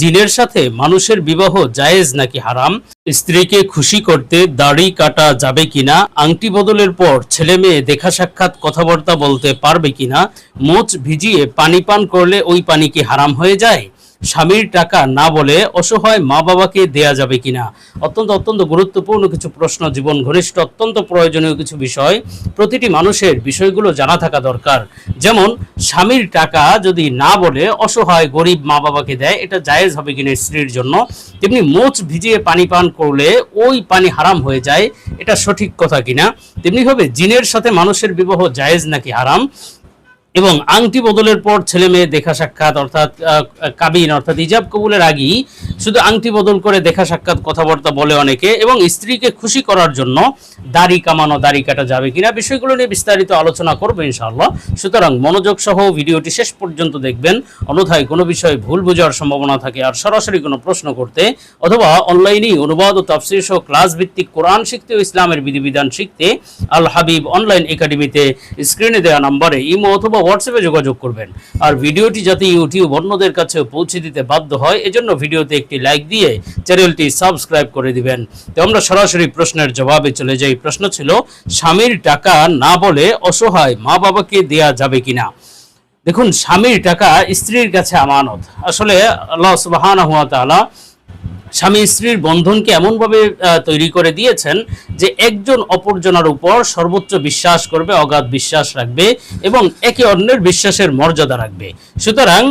জিনের সাথে মানুষের বিবাহ জায়েজ নাকি হারাম? স্ত্রীকে খুশি করতে দাড়ি কাটা যাবে কিনা? আংটি বদলের পর ছেলে মেয়ে দেখা সাক্ষাৎ কথাবার্তা বলতে পারবে কিনা? মোচ ভিজিয়ে পানি পান করলে ওই পানি কি হারাম হয়ে যায়? স্বামীর টাকা না বলে অসহায় মা বাবাকে দেয়া যাবে কিনা? অত্যন্ত অত্যন্ত গুরুত্বপূর্ণ কিছু প্রশ্ন, জীবন ঘনিষ্ঠ, অত্যন্ত প্রয়োজনীয় কিছু বিষয়। প্রতিটি মানুষের বিষয়গুলো জানা থাকা দরকার। যেমন, স্বামীর টাকা যদি না বলে অসহায় গরিব মা বাবাকে দেয়, এটা জায়েজ হবে কিনা স্ত্রীর জন্য? তেমনি মোচ ভিজিয়ে পানি পান করলে ওই পানি হারাম হয়ে যায়, এটা সঠিক কথা কিনা? তেমনিভাবে জিনের সাথে মানুষের বিবাহ জায়েজ নাকি হারাম? এবং আংটি বদলের পর ছেলে মেয়ে দেখা সাক্ষাৎ, অর্থাৎ কাবিন, অর্থাৎ ইজাব কবুলের আগেই শুধু আংটি বদল করে দেখা সাক্ষাৎ কথাবার্তা বলে অনেকে এবং স্ত্রীকে খুশি করার জন্য দাড়ি কামানো, দাড়ি কাটা যাবে কিনা বিষয়গুলো নিয়ে বিস্তারিত আলোচনা করব ইনশাআল্লাহ। সুতরাং মনোযোগ সহ ভিডিওটি শেষ পর্যন্ত দেখবেন। অন্যথায় কোনো বিষয়ে ভুল বোঝার সম্ভাবনা থাকে আর সরাসরি কোনো প্রশ্ন করতে অথবা অনলাইনেই অনুবাদ ও তাফসির সহ ক্লাস ভিত্তিক কোরআন শিখতে ও ইসলামের বিধিবিধান শিখতে আল হাবিব অনলাইন একাডেমিতে স্ক্রিনে দেওয়া নম্বরে ইমো অথবা হোয়াটসঅ্যাপে যোগাযোগ করবেন। আর ভিডিওটি যাতে ইউটিউব অন্যদের কাছে পৌঁছে দিতে বাধ্য হয়, এজন্য ভিডিওতে একটি লাইক দিয়ে চ্যানেলটি সাবস্ক্রাইব করে দিবেন। তো আমরা সরাসরি প্রশ্নের জবাবে চলে যাই। প্রশ্ন ছিল, স্বামীর টাকা না বলে অসহায় মা বাবাকে দেয়া যাবে কিনা? দেখুন, স্বামীর টাকা স্ত্রীর কাছে আমানত। আসলে আল্লাহ সুবহানাহু ওয়া তাআলা স্বামী স্ত্রীর বন্ধনকে এমনভাবে তৈরি করে দিয়েছেন যে একজন অপরজনের উপর সর্বোচ্চ বিশ্বাস করবে, অগাধ বিশ্বাস রাখবে এবং একে অন্যের বিশ্বাসের মর্যাদা রাখবে। সুতরাং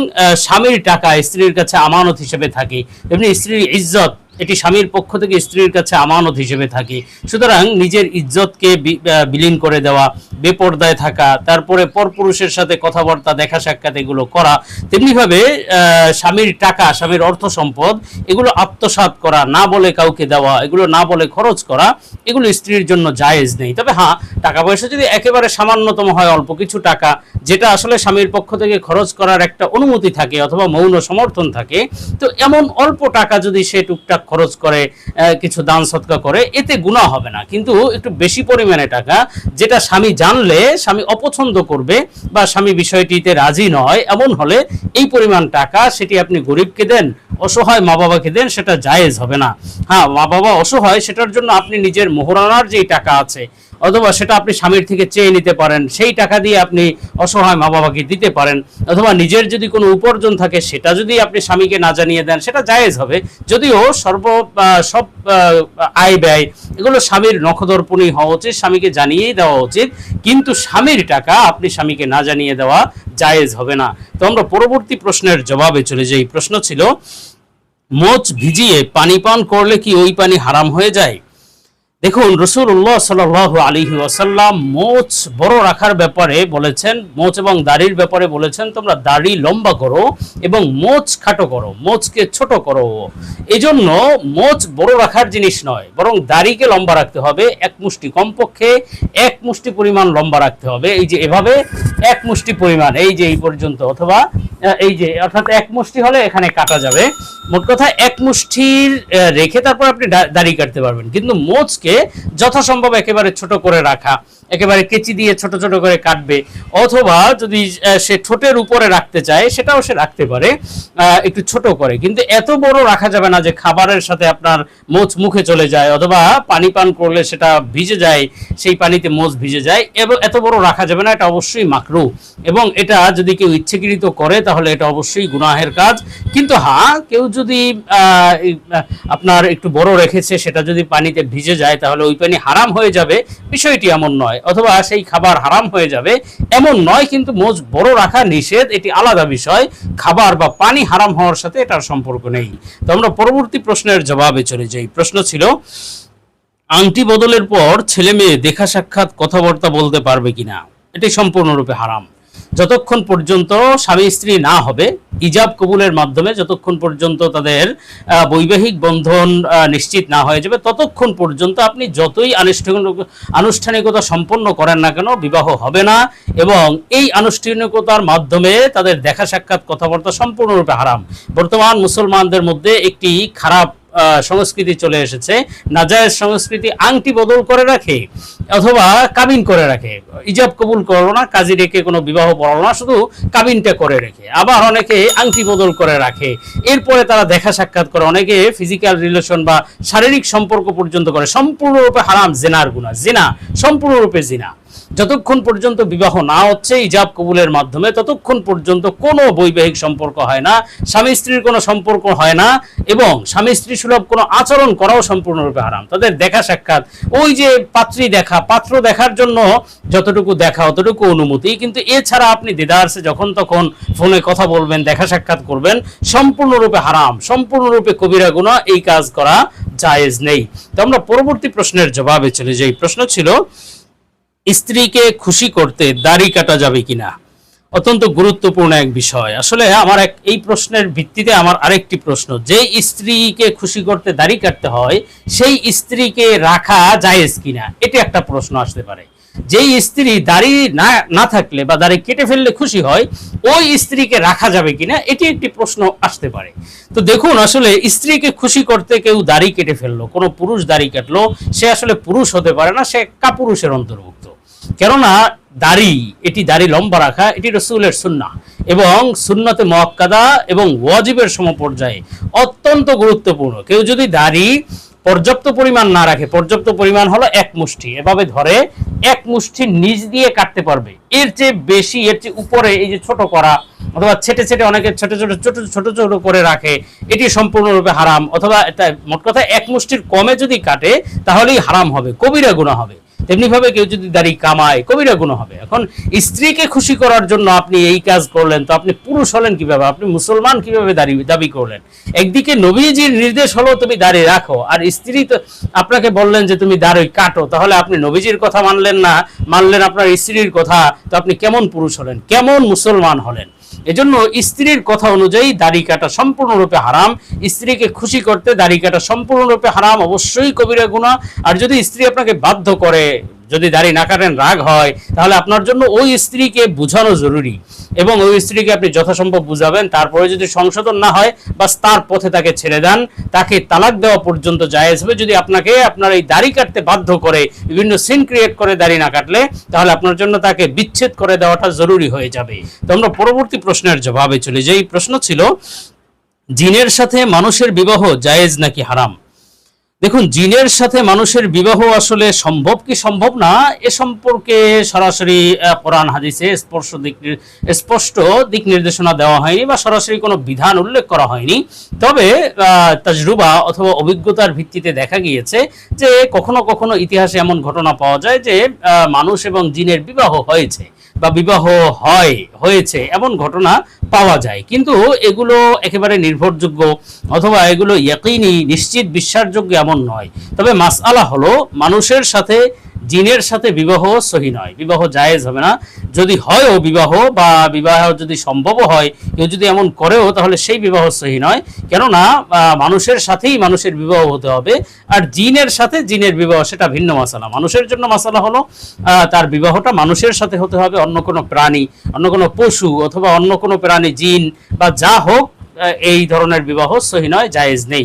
স্বামীর টাকা স্ত্রীর কাছে আমানত হিসেবে থাকে। এমনি স্ত্রীর ইজ্জত এটি স্বামীর পক্ষ থেকে স্ত্রীর কাছে আমানত হিসেবে থাকে। সুতরাং নিজের ইজ্জতকে বিলীন করে দেওয়া, বেপর্দায় থাকা, তারপরে পরপুরুষের সাথে কথাবার্তা, দেখা সাক্ষাৎ এগুলো করা, তেমনিভাবে স্বামীর টাকা, স্বামীর অর্থ সম্পদ, এগুলো আত্মসাৎ করা, না বলে কাউকে দেওয়া, এগুলো না বলে খরচ করা, এগুলো স্ত্রীর জন্য জায়েজ নেই। তবে হ্যাঁ টাকা পয়সা যদি একেবারে সামান্যতম হয়, অল্প কিছু টাকা, যেটা আসলে স্বামীর পক্ষ থেকে খরচ করার একটা অনুমতি থাকে অথবা মৌন সমর্থন থাকে, তো এমন অল্প টাকা যদি সে টুকটাক খরচ করে কিছু দান সৎকা করে, এতে গুণা হবে না। কিন্তু একটু বেশি পরিমাণে টাকা যেটা স্বামী জানলে, স্বামী অপছন্দ করবে বা স্বামী বিষয়টিতে রাজি নয়, এমন হলে এই পরিমাণ টাকা সেটি আপনি গরিবকে দেন, অসহায় মা বাবাকে দেন, সেটা জায়েজ হবে না। হ্যাঁ মা বাবা অসহায়, সেটার জন্য আপনি নিজের মোহরানার যেই টাকা আছে অথবা সেটা আপনি স্বামীর থেকে চেয়ে নিতে পারেন, সেই টাকা দিয়ে আপনি অসহায় মা বাবাকে দিতে পারেন, অথবা নিজের যদি কোনো উপার্জন থাকে, সেটা যদি আপনি স্বামীকে না জানিয়ে দেন, সেটা জায়েজ হবে। যদিও সর্ব সব আয় ব্যয়, এগুলো স্বামীর নখদর্পণই হওয়া উচিত, স্বামীকে জানিয়েই দেওয়া উচিত, কিন্তু স্বামীর টাকা আপনি স্বামীকে না জানিয়ে দেওয়া জায়েজ হবে না। তো আমরা পরবর্তী প্রশ্নের জবাবে চলে যাই। প্রশ্ন ছিল, মোচ ভিজিয়ে পানি পান করলে কি ওই পানি হারাম হয়ে যায়? দেখুন রসুল্লাহ সাল আলী ওয়াসাল্লাম মোচ বড় রাখার ব্যাপারে বলেছেন, মোচ এবং দাড়ির ব্যাপারে বলেছেন, তোমরা দাড়ি লম্বা করো এবং মোচ খাটো করো, মোচকে ছোট করো। এই জন্য মোচ বড় রাখার জিনিস নয়, বরং দাড়িকে লম্বা রাখতে হবে, এক মুষ্টি কমপক্ষে এক মুষ্টি পরিমাণ লম্বা রাখতে হবে। এই যে এভাবে এক মুষ্টি পরিমাণ, এই যে এই পর্যন্ত, অথবা এই যে, অর্থাৎ এক মুষ্টি হলে এখানে কাটা যাবে। মোট কথা এক মুষ্ঠির রেখে তারপর আপনি দাড়ি কাটতে পারবেন। কিন্তু মোচকে যথাসম্ভব একেবারে ছোট করে রাখা একেবারে কেচি দিয়ে ছোট ছোট করে কাটবে। অথবা যদি সে ঠোঁটের উপরে রাখতে চায়, সেটাও সে রাখতে পারে একটু ছোট করে। কিন্তু এত বড় রাখা যাবে না যে খাবারের সাথে আপনার মোচ মুখে চলে যায়, অথবা পানি পান করলে সেটা ভিজে যায়, সেই পানিতে মোচ ভিজে যায়, এবং, এত বড় রাখা যাবে না, এটা অবশ্যই মাকরু। এবং এটা যদি কেউ ইচ্ছেকৃত করে, তাহলে এটা অবশ্যই গুনাহের কাজ। কিন্তু হ্যাঁ কেউ যদি আপনার একটু বড় রেখেছে, সেটা যদি পানিতে ভিজে যায়, তাহলে ওই পানি হারাম হয়ে যাবে। বিষয়টি এমন নয়। অথবা সেই খাবার হারাম হয়ে যাবে, এমন নয় কিন্তু মোজ বড় রাখা নিষেধ, এটি আলাদা বিষয়। খাবার বা পানি হারাম হওয়ার সাথে এটার সম্পর্ক নেই। তো আমরা পরবর্তী প্রশ্নের জবাবে চলে যাই। প্রশ্ন ছিল, আংটি বদলের পর ছেলে মেয়ে দেখা সাক্ষাৎ কথাবার্তা বলতে পারবে কিনা? এটি সম্পূর্ণরূপে হারাম। যতক্ষণ পর্যন্ত স্বামী স্ত্রী না হবে ইজাব কবুলের মাধ্যমে যতক্ষণ পর্যন্ত তাদের বৈবাহিক বন্ধন নিশ্চিত না হয়ে যাবে, ততক্ষণ পর্যন্ত আপনি যতই আনুষ্ঠানিক, আনুষ্ঠানিকতা সম্পন্ন করেন না কেন, বিবাহ হবে না এবং এই আনুষ্ঠানিকতার মাধ্যমে তাদের দেখা সাক্ষাৎ কথাবার্তা সম্পূর্ণরূপে হারাম। বর্তমান মুসলমানদের মধ্যে একটি খারাপ সংস্কৃতি চলে এসেছে। নাজায়েজ সংস্কৃতি আংটি বদল করে রাখে অথবা কাবিন করে রাখে। ইজাব কবুল করল না, কাজী রেখে কোনো বিবাহ পড়ালো না, শুধু কাবিনটা করে রেখে। আবার অনেকে আংটি বদল করে রাখে। এরপরে তারা দেখা সাক্ষাৎ করে, অনেকে ফিজিক্যাল রিলেশন বা শারীরিক সম্পর্ক পর্যন্ত করে। সম্পূর্ণরূপে হারাম, জেনার গুণা জেনা, সম্পূর্ণরূপে জিনা। যতক্ষণ পর্যন্ত বিবাহ না হচ্ছে, ইজাব কবুলের মাধ্যমে ততক্ষণ পর্যন্ত কোনো বৈবাহিক সম্পর্ক হয় না, স্বামী স্ত্রীর কোনো সম্পর্ক হয় না এবং স্বামী স্ত্রী সুলভ কোনো আচরণ করাও সম্পূর্ণরূপে হারাম। তাদের দেখা সাক্ষাৎ। ওই যে পাত্রী দেখা, পাত্র দেখার জন্য যতটুকু দেখা, অতটুকু অনুমতি, কিন্তু এছাড়া আপনি দেদারসে যখন তখন ফোনে কথা বলবেন, দেখা সাক্ষাৎ করবেন, সম্পূর্ণরূপে হারাম, সম্পূর্ণরূপে কবিরা গুণা এই কাজ করা জায়েজ নেই। তো আমরা পরবর্তী প্রশ্নের জবাবে চলে যাই। প্রশ্ন ছিল স্ত্রীকে খুশি করতে দাড়ি কাটা যাবে কিনা? অত্যন্ত গুরুত্বপূর্ণ এক বিষয়। আসলে আমার এক, এই প্রশ্নের ভিত্তিতে আমার আরেকটি প্রশ্ন। যে স্ত্রীকে খুশি করতে দাড়ি কাটতে হয়, সেই স্ত্রীকে রাখা জায়েজ কিনা? এটা একটা প্রশ্ন আসতে পারে। যেই স্ত্রী দাড়ি না না থাকলে বা দাড়ি কেটে ফেললে খুশি হয়, ওই স্ত্রীকে রাখা যাবে কিনা, এটি একটি প্রশ্ন আসতে পারে। তো দেখুন, আসলে স্ত্রীকে খুশি করতে কেউ দাড়ি কেটে ফেলল, কোনো পুরুষ দাড়ি কাটলো, সে আসলে পুরুষ হতে পারে না, সে কাপুরুষের অন্তর্ভুক্ত। কেননা দাড়ি, এটি দাড়ি লম্বা রাখা, এটি রসুলের সুন্না এবং সুন্নতে মক্কাদা এবং ওয়াজিবের সমপর্যায়ে অত্যন্ত গুরুত্বপূর্ণ। কেউ যদি দাড়ি পর্যাপ্ত পরিমাণ না রাখে, পর্যাপ্ত পরিমাণ হলো এক মুষ্টি, এভাবে ধরে এক মুষ্টি নিচ দিয়ে কাটতে পারবে। এর চেয়ে বেশি, এর চেয়ে উপরে এই যে ছোট করা, অথবা ছেটে ছেটে অনেকে ছোট ছোট ছোট ছোট ছোট করে রাখে, এটি সম্পূর্ণরূপে হারাম, অথবা এটা মোট কথা এক মুষ্টির কমে যদি কাটে, তাহলেই হারাম হবে, কবিরা গুণা হবে। তেমনি ভাবে কেউ যদি দাড়ি কামায়, কবিরা গুণ হবে। এখন স্ত্রীকে খুশি করার জন্য আপনি এই কাজ করলেন, তো আপনি পুরুষ হলেন কীভাবে? আপনি মুসলমান কীভাবে দাড়ি, দাবি করলেন? একদিকে নবীজির নির্দেশ হলো তুমি দাড়ি রাখো, আর স্ত্রী তো আপনাকে বললেন যে তুমি দাড়ি কাটো, তাহলে আপনি নবীজির কথা মানলেন না, মানলেন আপনার স্ত্রীর কথা, তো আপনি কেমন পুরুষ হলেন? কেমন মুসলমান হলেন? এজন্য স্ত্রীর কথা অনুযায়ী দাড়ি কাটা সম্পূর্ণরূপে হারাম। স্ত্রীকে খুশি করতে দাড়ি কাটা সম্পূর্ণরূপে হারাম, অবশ্যই কবিরা গুণা আর যদি স্ত্রী আপনাকে বাধ্য করে যদি দাড়ি না কাটেন, রাগ হয়, তাহলে আপনার জন্য ওই স্ত্রীকে বোঝানো জরুরি। এবং ওই স্ত্রীকে আপনি যথাসম্ভব বুঝাবেন, তারপরে যদি সংশোধন না হয়, বাস তার পথে তাকে ছেড়ে দেন, তাকে তালাক দেওয়া পর্যন্ত জায়েজ হবে। যদি আপনাকে আপনার এই দাড়ি কাটতে বাধ্য করে, বিভিন্ন সিন ক্রিয়েট করে দাড়ি না কাটলে, তাহলে আপনার জন্য তাকে বিচ্ছেদ করে দেওয়াটা জরুরি হয়ে যাবে। তো আমরা পরবর্তী প্রশ্নের জবাবে চলে যাই। প্রশ্ন ছিল, জিনের সাথে মানুষের বিবাহ জায়েজ নাকি হারাম? দেখুন, জিনের সাথে মানুষের বিবাহ আসলে সম্ভব কি সম্ভব না? এ সম্পর্কে সরাসরি কোরআন হাদিসে স্পষ্ট দিক স্পষ্ট দিক নির্দেশনা দেওয়া হয়নি বা সরাসরি কোনো বিধান উল্লেখ করা হয়নি। তবে তাজরুবা অথবা অভিজ্ঞতার ভিত্তিতে দেখা গিয়েছে যে কখনো কখনো ইতিহাসে এমন ঘটনা পাওয়া যায় যে মানুষ এবং জিনের বিবাহ হয়েছে। বা বিবাহ হয়, হয়েছে, এমন ঘটনা পাওয়া যায়। কিন্তু এগুলো একেবারে নির্ভরযোগ্য অথবা এগুলো একইনি নিশ্চিত বিশ্বাসযোগ্য এমন নয়। তবে মাসআলা হলো মানুষের সাথে জিনের সাথে বিবাহ সহি নয়। বিবাহ জায়েজ হবে না। যদি হয়ও বিবাহ বা বিবাহ যদি সম্ভব হয়, কেউ যদি এমন করেও, তাহলে সেই বিবাহ সহি নয়। কেননা মানুষের সাথেই মানুষের বিবাহ হতে হবে, আর জিনের সাথে জিনের বিবাহ, সেটা ভিন্ন মাসালা মানুষের জন্য মাসালা হলো তার বিবাহটা মানুষের সাথে হতে হবে, অন্য কোনো প্রাণী, অন্য কোনো পশু, অথবা অন্য কোনো প্রাণী, জিন বা যা হোক এই ধরনের বিবাহ সহি নয়, জায়েজ নেই।